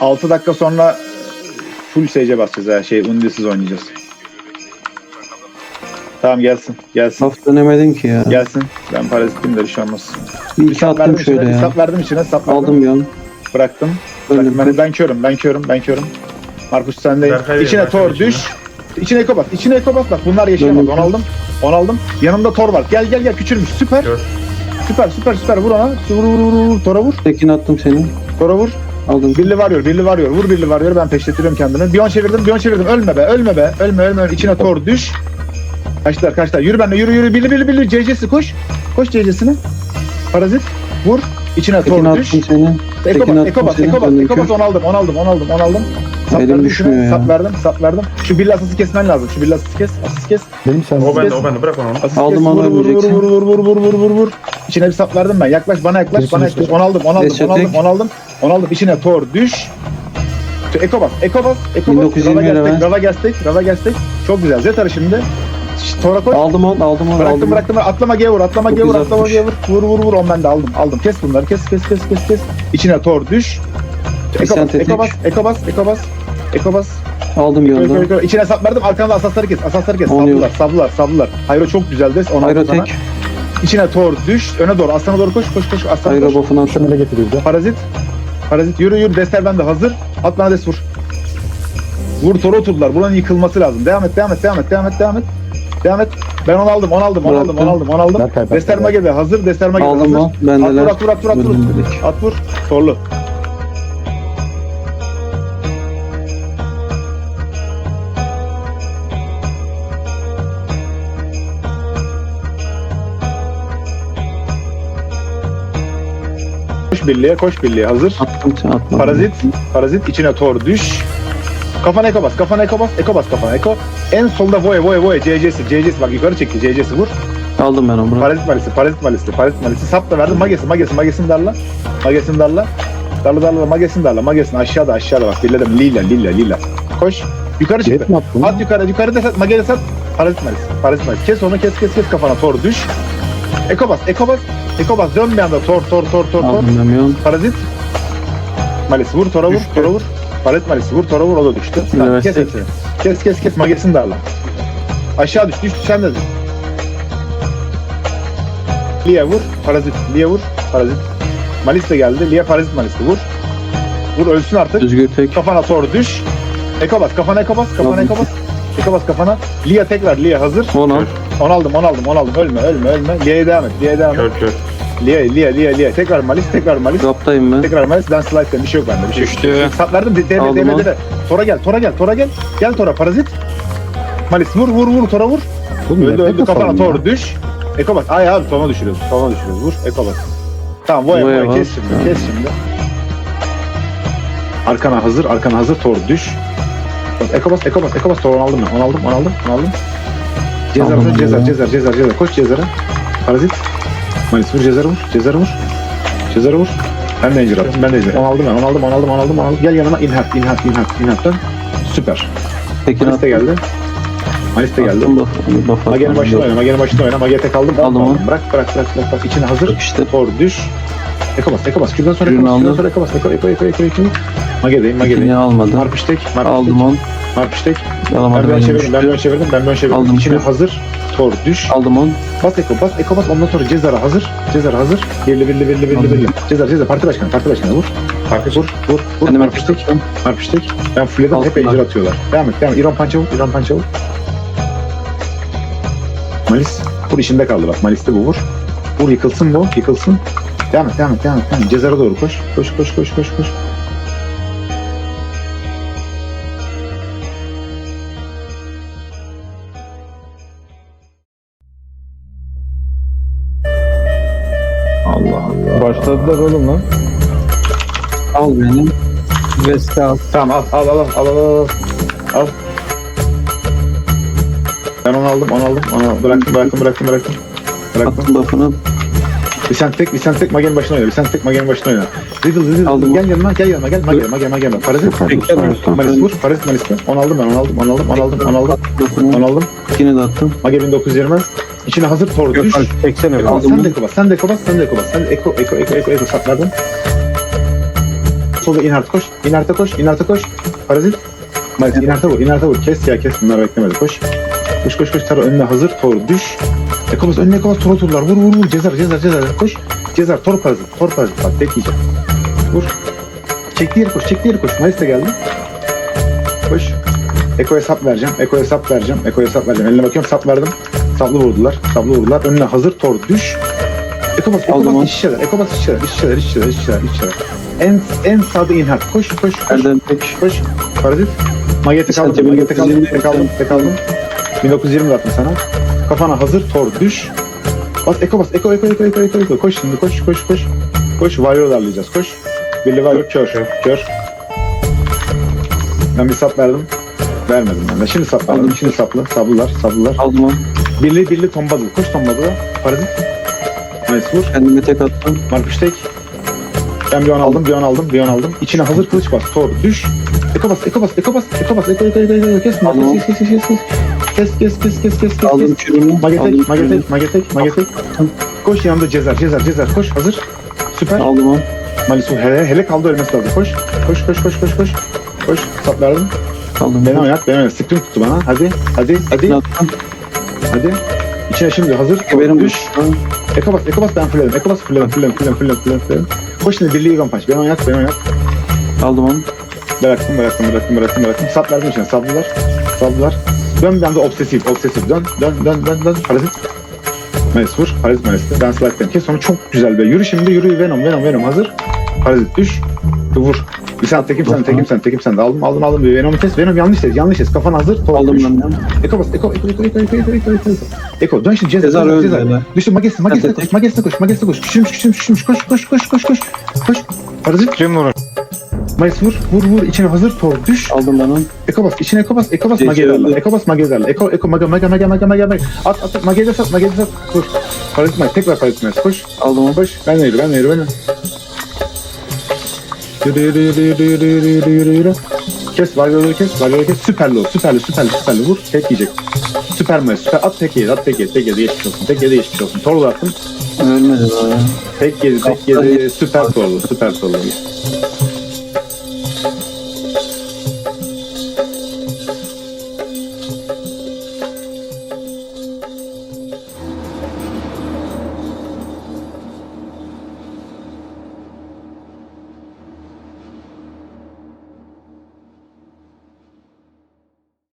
6 dakika sonra full SC basacağız her şey undisiz oynayacağız. Tamam gelsin. Gelsin. Saf dönemedin ki ya. Gelsin. Ben parazitliyim de bir şey olmaz. Bir iki sap verdim attım şöyle içine. Ya. sap verdim içine. Sap verdim. Aldım bir an. Bıraktım. Öldüm. Bıraktım. Ben, ben körüm. Ben körüm. Ben körüm. Markus sendeyim. Berkay İçine Berkay tor içinde. düş. İçine eko bas. İçine eko bas. Bak bunlar yaşayamaz. Onu aldım. Onu aldım. Yanımda tor var. Gel gel gel. Küçülmüş. Süper. Gör. Süper süper süper. Vur ona. Vur vur vur vur. Tora vur. Tekin attım seni. Tora vur. Aldım. Birli varıyor, birli varıyor. Vur birli varıyor. Ben peşletiriyorum kendimi. Bir on çevirdim, bir on çevirdim. Ölme be, ölme be. Ölme, ölme. ölme. İçine tor düş. Kaçlar, kaçlar. Yürü benimle, yürü, yürü. Birli, birli, birli. CC'si koş. Koş CC'sini. Parazit. Vur. İçine tor düş. seni. Eko Tekin bas, attım eko bas, seni. eko bas, Döndüm eko bas. kür. Onu aldım, onu aldım, onu aldım, onu aldım. Sap Elim verdim düşmüyor ya. Sap verdim, sap verdim. Şu birli asası kesmen lazım. Şu birli asası kes, asası kes. Benim sen O bende o bende bırak onu. Aldım kes, onu, vur, vur, vur, öleceksin. vur, vur, vur, vur, vur, vur, vur. İçine bir sap verdim ben. Yaklaş, bana yaklaş, Kesin bana yaklaş. Onu aldım, onu aldım, Destek. onu aldım, onu aldım. Onu aldım. İçine tor düş. Eko bas, eko bas, eko bas. 1920 Rava lira ben. rava geldik, rava geldik. Çok güzel. Zetarı şimdi. Şş, Tora koş. Aldım onu, aldım onu, Bıraktım aldım. bıraktım. Atlama gevur atlama gevur 960. atlama gevur vur. Vur vur on ben de aldım aldım. Kes bunları kes kes kes kes kes. İçine tor düş. Eko bas, eko bas eko bas eko bas eko bas. Aldım eko. içine sap verdim arkanda asasları kes asasları kes. On sablılar sablılar sablılar hayro çok güzel des onu Hayro tek. içine tor düş öne doğru aslana doğru koş koş koş aslana Hayro attım. Şöyle getiriyoruz. parazit parazit. Yürü yürü desler bende hazır. At bana des vur. Vur tora oturdular. Buranın yıkılması lazım. Devam et devam et devam et devam et devam et Devam et. Ben onu aldım, onu aldım, onu aldım, onu aldım, onu aldım. Berkay, Desterma gibi hazır, desterma gibi Aldım hazır. o. At vur, Bendeler. at vur, at vur, at vur. At vur. Torlu. Koş birliğe, koş birliğe. Hazır. Attım atma. Parazit. Parazit içine tor düş. Kafana eko bas, kafana eko bas, eko bas kafana eko. En solda voye voye voye CC'si, CC'si bak yukarı çekti, CC'si vur. Aldım ben onu. Parazit malisi, parazit malisi, parazit malisi. Sap da verdim. Magesi, magesi, magesini darla. Magesini darla. Darla darla, magesini darla. Magesini aşağıda, aşağıda bak. Birledim. Lila, lila, lila. Koş. Yukarı çıktı. At yukarı, yukarı da sat. Mageli sat. Parazit malisi, parazit malisi. Kes onu, kes, kes, kes kafana. Tor düş. Eko bas, eko bas. Eko bas. Dön bir anda. Tor, tor, tor, tor, tor. Aldım ben bir an. Parazit. Malisi vur, tora vur, Düştü. tora vur. Parazit malisi vur, tora vur. O da düştü. Tamam, kes hepsini. Kes, kes, kes. Magesini darla. Aşağı düş, düş, sen de düş. Lia vur, parazit. Lia vur, parazit. Malis de geldi. Lia parazit malisi vur. Vur ölsün artık. Özgür tek. Kafana doğru düş. Eko bas, kafana eko bas, kafana eko bas. Eko bas kafana. Lia tekrar, Lia hazır. On al. On aldım, on aldım, on aldım. Ölme, ölme, ölme. Lia'ya devam et, Lia'ya devam et. Kör kör. Lia, Lia, Lia, Lia. Tekrar Malis, tekrar Malis. Raptayım ben. Tekrar Malis. Ben slide'den bir şey yok bende. Bir şey yok. Düştü. Sap verdim. De, devre, Aldım onu. Tora gel, Tora gel, Tora gel. Gel Tora, parazit. Malis vur, vur, vur, Tora vur. Oğlum, Öldü ne öldü kafana tor düş. Eko bas. Ay abi tona düşürüyoruz. Tona düşürüyoruz. Vur eko bas. Tamam voya Voya voya kes şimdi. Tamam. Kes şimdi. Arkana hazır. Arkana hazır. Tor düş. Bak, Eko bas. Eko bas. Eko bas. Tor onu aldım ben. Onu aldım. Onu aldım. Onu aldım. Cezar Aldım vur. Cezar. ya. Cezar. Cezar. Cezar. Koş Cezar'a. Parazit. Malis vur. Cezar vur. Cezar vur. Cezar vur. Ben de incir attım. Ben de incir. Onu aldım ben. Onu aldım. Onu aldım. Onu aldım. Onu aldım. Gel yanıma. İnhat. İnhat. İnhat. İnhat'tan. Süper. Tekin Malis de geldi. Malis de geldi. Mage'nin başına oyna, Mage'nin başına oyna. Mage tek aldım. Aldım onu. Bırak, bırak, bırak, bırak, bırak. İçine hazır. İşte. Tor düş. Eko bas. Şuradan sonra şuradan aldım. sonra eko bas. Eko, eko, eko, eko, eko. Mage'deyim, Mage'deyim. Tekini almadım. Marpiştek, marpiştek, Aldım on. marpiştek. Ben Alamadım. böyle beni çevirdim, ben böyle çevirdim, ben böyle çevirdim. Aldım. İçine hazır. Tor düş. Aldım on. Bas eko, bas eko bas. Ondan sonra Cezar'a hazır. Cezar hazır. Birli, birli, birli, birli, birli. Cezar, Cezar. Parti başkanı, parti başkanı. Vur. Parti vur, vur, vur. Marpiştek, marpiştek. marpiştek. Ben fullledim, hep encir atıyorlar. Devam et, devam et. İran pança vur, İran pança vur. Malis. Vur işinde kaldı bak. Malis'te bu vur. Vur yıkılsın bu. Yıkılsın. Devam et devam et devam et. Devam et. Cezara doğru koş. Koş koş koş koş koş. Başladılar oğlum lan. Al beni. Veste al. Tamam al al al al al al al. Ben onu aldım onu aldım. Onu aldım. bıraktım bıraktım bıraktım bıraktım. Bıraktım. Attım buff'unu. Bir sen tek bir sen tek magenin başına oyna. Bir sen tek magenin başına oyna. Riddle Riddle. Aldım. Gel yanıma gel yanıma gel. Mage mage mage. Parazit. Tekrar Malis vur. Parazit Malis'te. Onu aldım ben onu aldım onu aldım onu aldım onu aldım. Buff'unu. Onu aldım. İkini de attım. Mage 1920. İçine hazır tor düş. Çeksene. Eko, sen de eko bas, sen de eko bas, sen de eko bas. Sen de eko, eko, eko, eko, eko sapladın. solda inert koş. İnerte koş. İnerte koş. Parazit. Mayıs inerte vur. İnerte vur. Kes ya kes. Bunlar beklemedi. Koş. Koş koş koş. Tara önüne hazır. Tor düş. Ekobas önüne ekobas. Tor oturdular. Vur vur vur. Cezar cezar cezar. Koş. Cezar. Tor parazit. Tor parazit. Bak tek yiyecek. Vur. Çekti yeri koş. Çekti yeri koş. Mayıs da geldi. Koş. Eko'ya sap vereceğim. Eko'ya sap vereceğim. Eko'ya sap vereceğim. Eline bakıyorum sap verdim. Saplı vurdular. Saplı vurdular. Önüne hazır. Tor düş. Ekobas. Ekobas şeyler. Ekobas şeyler. İç şeyler. İç şeyler. En, en sağda inhart. Koş koş koş. Erdem tek. Koş. Parazit. Magete kaldım. Magete kaldım. 1920 Tek aldım. Tek aldım. 1920 attım sana. Kafana hazır. Tor düş. Bas eko bas. Eko eko eko eko eko. eko. Koş şimdi koş koş koş. Koş. Varyo darlayacağız. Koş. Billy Varyo kör. Kör. Ben bir sap verdim. Vermedim ben de. Şimdi sap verdim. Aldım. Şimdi saplı. Sablılar. Sablılar. Aldım onu. Birli birli tombazı. Koş tombazı. Paradis. Nice vur. Kendime tek attım. Markış tek. Ben bir an aldım, bir an aldım, bir an aldım. İçine hazır kılıç bas. Tor düş. Eko bas, eko bas, eko bas, eko bas, eko eko eko eko kes. Tamam. Kes kes kes kes kes. Kes kes kes kes kes kes. Aldım kürümü. Magetek, magetek, magetek, magetek. Koş yanında cezer, cezer, cezer. Koş hazır. Süper. Aldım onu. Malisu hele hele kaldı ölmesi lazım. Koş. Koş koş koş koş koş. Koş. Saplardım. Aldım. Beni oynat, beni oynat. Sıktım tuttu bana. Hadi, hadi, hadi hadi. İçine şimdi hazır. Geberim düş. Eko bas, eko bas ben fulledim. Eko bas fulledim, fulledim, fulledim, fulledim, fulledim, fulledim. Koş şimdi birliği Ivan Punch. Beni oynat, beni oynat. Aldım onu. Bıraktım, bıraktım, bıraktım, bıraktım, bıraktım. Sap verdim içine, sablılar, sablılar. Dön bir anda obsesif, obsesif. Dön, dön, dön, dön, dön. Parazit. Mayıs vur, parazit mayıs'ta. Ben slide'den kes. Sonra çok güzel be. Yürü şimdi, yürü. Venom, Venom, Venom hazır. Parazit düş. Vur. Bir sen tekim sen, tekim sen, tekim sen de aldım, aldım, aldım. Bir Venom'u kes. Venom yanlış ses, yanlış ses. Kafan hazır. Tor Aldım ben de. Eko bas, eko, eko, eko, eko, eko, eko, eko, eko. Eko, dön şimdi ceza, Cezar ceza, öldü ceza. hele. Düştü, magesi Evet, koş, magesi koş, magesi koş. Küçülmüş, küçülmüş, küçülmüş. Koş, koş, koş, koş, koş. Koş. Parazit. Kim vurur? Mayıs vur, vur, vur. İçine hazır. Tor düş. Aldım ben onu. Ekobas, içine ekobas, ekobas Geçiyor. magederle, ekobas magederle, eko, eko, maga, maga, maga, maga, maga, maga, at, at, magede sat, magede sat, koş, parazit mag, tekrar parazit mag, koş, Aldım onu. koş, ben de yürü, ben de yürü, ben de. Yürü, yürü, yürü, yürü, yürü, yürü, yürü, yürü, yürü. Kes, varyoları kes, varyoları kes, süperli ol, süperli, süperli, süperli, vur, tek yiyecek. Süper mi? Süper, at tek yedi, at tek yedi, tek yedi, geçmiş olsun, tek yedi, geçmiş olsun. Torlu attım, Ölmedi ya. tek yedi, tek yedi, süper torlu, süper torlu.